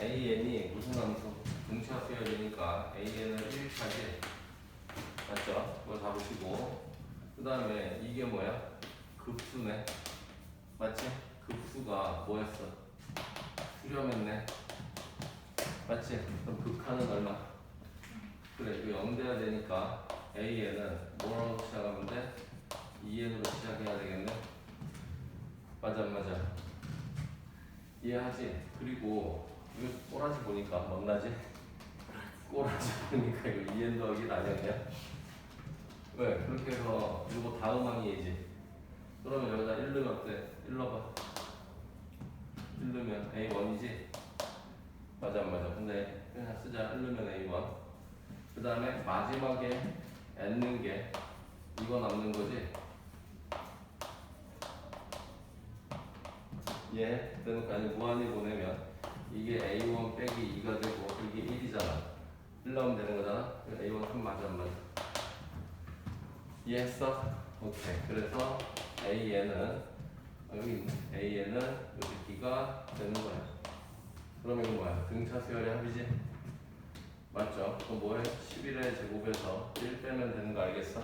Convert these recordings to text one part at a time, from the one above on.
AN이 무슨 함수? 등차 수열이니까 AN은 1차지. 맞죠? 그거 잡으시고. 그 다음에 이게 뭐야? 급수네. 맞지? 급수가 뭐였어? 수렴했네. 맞지? 그럼 극한은 얼마? 그래, 이거 0 돼야 되니까 AN은 뭐라고 시작하면 돼? 2N으로 시작해야 되겠네. 맞아, 안 맞아. 이해하지? 그리고 이거 꼬라지 보니까 뭔나지? 꼬라지 보니까 이거 2N 더하기 나뉘었냐? 왜? 그렇게 해서 이거 다음 항이 얘지. 그러면 여기다 1 넣으면 어때? 1 넣어봐. 1 넣으면 A1이지? 맞아 안 맞아? 근데 그냥 쓰자 1 넣으면 A1 그 다음에 마지막에 N는 게 이거 남는 거지? 예, 그러니까 아니 무한히 보내면 이게 A1 빼기 2가 되고 이게 1이잖아 1 나오면 되는 거잖아 그럼 A1 3 맞아 안 맞아? 이해했어? 오케이 그래서 AN은 아, 여기 있네 AN은 요 새끼가 되는 거야 그럼 이거 뭐야? 등차 수열의 합이지? 맞죠? 그럼 뭐해? 11의 제곱에서 1 빼면 되는 거 알겠어?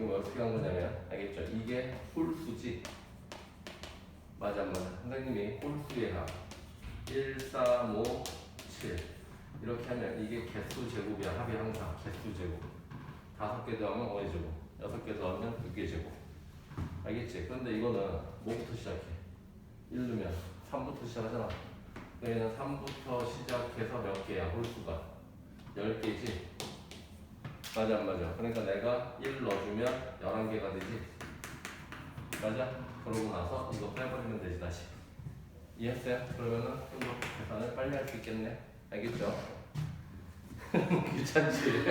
이거 어떻게 한 거냐면 알겠죠? 이게 홀수지 맞아 안 맞아? 선생님이 홀수의 합 1, 3, 5, 7 이렇게 하면 이게 개수 제곱이야. 합이 항상 개수 제곱. 다섯 개 더하면 5의 제곱. 여섯 개 더하면 6개 제곱. 알겠지? 그런데 이거는 뭐부터 시작해? 1 넣으면 3부터 시작하잖아. 얘는 3부터 시작해서 몇 개야? 홀수가. 10개지? 맞아 안 맞아? 그러니까 내가 1 넣어주면 11개가 되지? 맞아? 그러고 나서 이거 빼버리면 되지 다시 이해했어요? 그러면은 좀더 계산을 빨리 할 수 있겠네 알겠죠? 귀찮지?